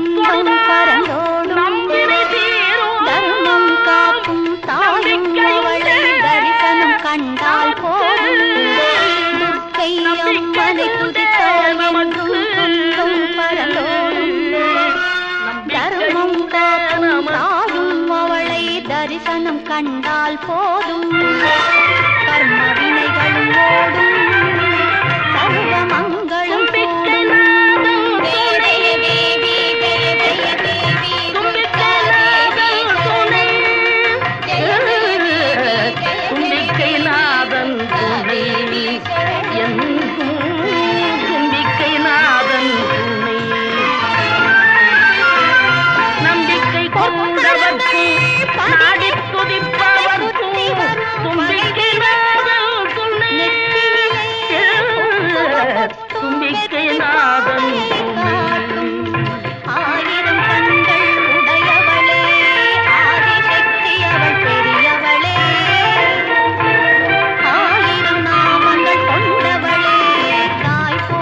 துன்பம் பரந்தோடும் தர்மம் காப்பும் தாயும் அவளை தரிசனம் கண்டால் போதும். துர்க்கை அம்மனை துதித்தோடும் துன்பம் பரந்தோடும். தர்மம் காப்பும் தாயும் அவளை தரிசனம் கண்டால் போதும்.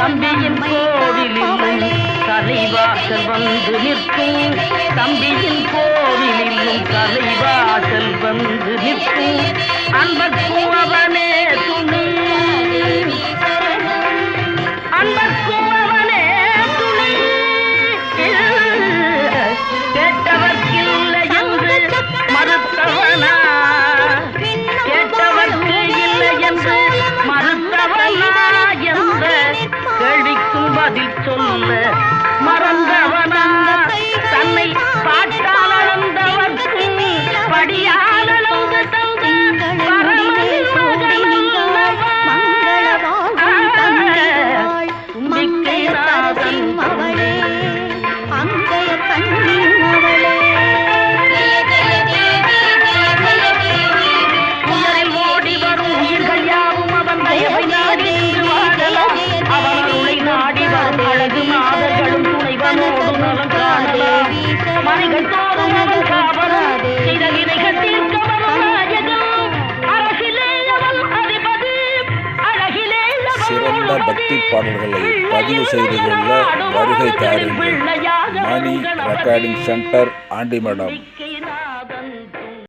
தம்பியின் கோவிலிலும் தலைவாசல் வந்து நிற்கும். தம்பியின் கோவிலிலும் தலைவாசல் வந்து நிற்கும். அன்பர்க்கும் அவர் பதில் சொன்ன சிறந்த பக்தி பாடல்களை பதிவு செய்து கொள்ள வருகை தாருங்கள். Mani recording centre aunty madam.